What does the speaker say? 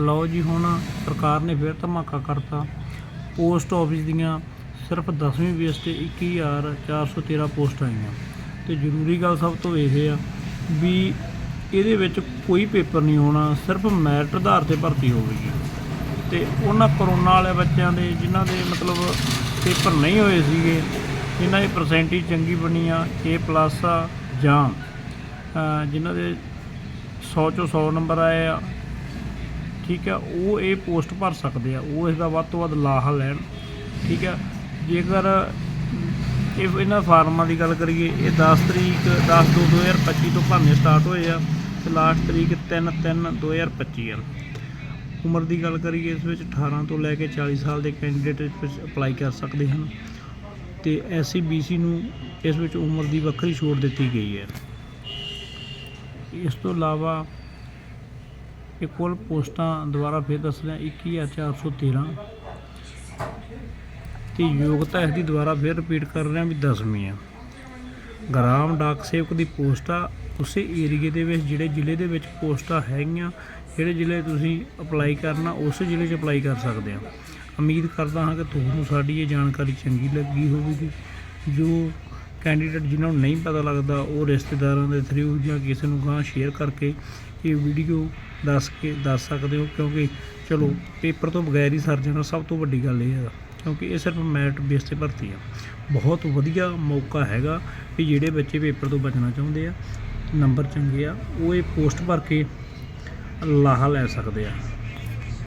ਲਓ ਜੀ ਹੁਣ ਸਰਕਾਰ ਨੇ ਫਿਰ ਧਮਾਕਾ ਕਰਤਾ। ਪੋਸਟ ਆਫਿਸ ਦੀਆਂ ਸਿਰਫ 10ਵੀਂ ਬੇਸ ਤੇ 21413 ਪੋਸਟਾਂ ਆਈਆਂ। ਤੇ ਜ਼ਰੂਰੀ ਗੱਲ ਸਭ ਤੋਂ ਇਹ ਆ ਵੀ ਇਹਦੇ ਵਿੱਚ ਕੋਈ ਪੇਪਰ ਨਹੀਂ ਹੋਣਾ ਸਿਰਫ ਮੈਰਿਟ ਆਧਾਰ ਤੇ ਭਰਤੀ ਹੋਵੇਗੀ ਤੇ ਉਹਨਾਂ ਕਰੋਨਾ ਵਾਲੇ ਬੱਚਿਆਂ ਦੇ ਜਿਨ੍ਹਾਂ ਦੇ ਮਤਲਬ ਪੇਪਰ ਨਹੀਂ ਹੋਏ ਸੀਗੇ ਇਹਨਾਂ ਦੀ ਪਰਸੈਂਟੇਜ ਚੰਗੀ ਬਣੀ ਆ A+ ਆ ਜਾਂ ਅ, ਜਿਨ੍ਹਾਂ ਦੇ 100 ਚੋਂ 100 ਨੰਬਰ ਆਏ ਆ ਠੀਕ ਆ ਉਹ ਇਹ ਪੋਸਟ ਭਰ ਸਕਦੇ ਆ, ਉਹ ਇਸ ਦਾ ਵੱਧ ਤੋਂ ਵੱਧ ਲਾਹਾ ਲੈਣ, ਠੀਕ ਆ ਜੇਕਰ ਇਹ ਇਹਨਾਂ ਫਾਰਮਾਂ ਦੀ ਗੱਲ ਕਰੀਏ, ਇਹ 10 ਤਰੀਕ 10 2 2025 ਤੋਂ ਭਰਨੇ ਸਟਾਰਟ ਹੋਏ ਆ, ਤੇ ਲਾਸਟ ਤਰੀਕ 3 3 2025 ਆ। ਉਮਰ ਦੀ ਗੱਲ ਕਰੀਏ, ਇਸ ਵਿੱਚ 18 ਤੋਂ ਲੈ ਕੇ 40 ਸਾਲ ਦੇ ਕੈਂਡੀਡੇਟ ਇਸ ਵਿੱਚ ਅਪਲਾਈ ਕਰ ਸਕਦੇ ਹਨ, ਤੇ ਐਸਸੀ ਬੀਸੀ ਨੂੰ ਇਸ ਵਿੱਚ ਉਮਰ ਦੀ ਵੱਖਰੀ ਛੋਟ ਦਿੱਤੀ ਗਈ ਹੈ। ਇਸ ਤੋਂ ਇਲਾਵਾ ਇਹ ਕੁੱਲ ਪੋਸਟਾਂ ਦੁਬਾਰਾ ਫਿਰ ਦੱਸ ਰਿਹਾ 21413 ਤੇ ਯੋਗਤਾ ਇਸ ਦੀ ਦੁਬਾਰਾ ਫਿਰ ਰਿਪੀਟ ਕਰ ਰਿਹਾ ਵੀ 10ਵੀਂ ਆ। ਗ੍ਰਾਮ ਡਾਕ ਸੇਵਕ ਦੀ ਪੋਸਟ ਆ ਉਸੇ ਏਰੀਏ ਦੇ ਵਿੱਚ, ਜਿਹੜੇ ਜ਼ਿਲ੍ਹੇ ਦੇ ਵਿੱਚ ਪੋਸਟਾਂ ਹੈਗੀਆਂ, ਜਿਹੜੇ ਜ਼ਿਲ੍ਹੇ ਤੁਸੀਂ ਅਪਲਾਈ ਕਰਨਾ, ਉਸ ਜ਼ਿਲ੍ਹੇ 'ਚ ਅਪਲਾਈ ਕਰ ਸਕਦੇ ਆ। ਉਮੀਦ ਕਰਦਾ ਹਾਂ ਕਿ ਤੁਹਾਨੂੰ ਸਾਡੀ ਇਹ ਜਾਣਕਾਰੀ ਚੰਗੀ ਲੱਗੀ ਹੋਵੇਗੀ। ਜੋ ਕੈਂਡੀਡੇਟ ਜਿਨ੍ਹਾਂ ਨੂੰ ਨਹੀਂ ਪਤਾ ਲੱਗਦਾ, ਉਹ ਰਿਸ਼ਤੇਦਾਰਾਂ ਦੇ ਥਰੂ ਜਾਂ ਕਿਸੇ ਨੂੰ ਗਾਂ ਸ਼ੇਅਰ ਕਰਕੇ ਇਹ ਵੀਡੀਓ ਦੱਸ ਕੇ, ਦੱਸ ਸਕਦੇ ਹੋ, ਕਿਉਂਕਿ ਚਲੋ ਪੇਪਰ ਤੋਂ ਬਗੈਰ ਹੀ ਸਰ ਜਾਣਾ ਸਭ ਤੋਂ ਵੱਡੀ ਗੱਲ ਇਹ ਹੈ ਕਿਉਂਕਿ ਇਹ ਸਿਰਫ ਮੈਰਿਟ ਬੇਸ ਤੇ ਭਰਤੀ ਆ। ਬਹੁਤ ਵਧੀਆ ਮੌਕਾ ਹੈਗਾ ਕਿ ਜਿਹੜੇ ਬੱਚੇ ਪੇਪਰ ਤੋਂ ਬਚਣਾ ਚਾਹੁੰਦੇ ਆ ਨੰਬਰ ਚੰਗੇ ਆ, ਉਹ ਇਹ ਪੋਸਟ ਭਰ ਕੇ ਲਾਹਾ ਲੈ ਸਕਦੇ ਆ।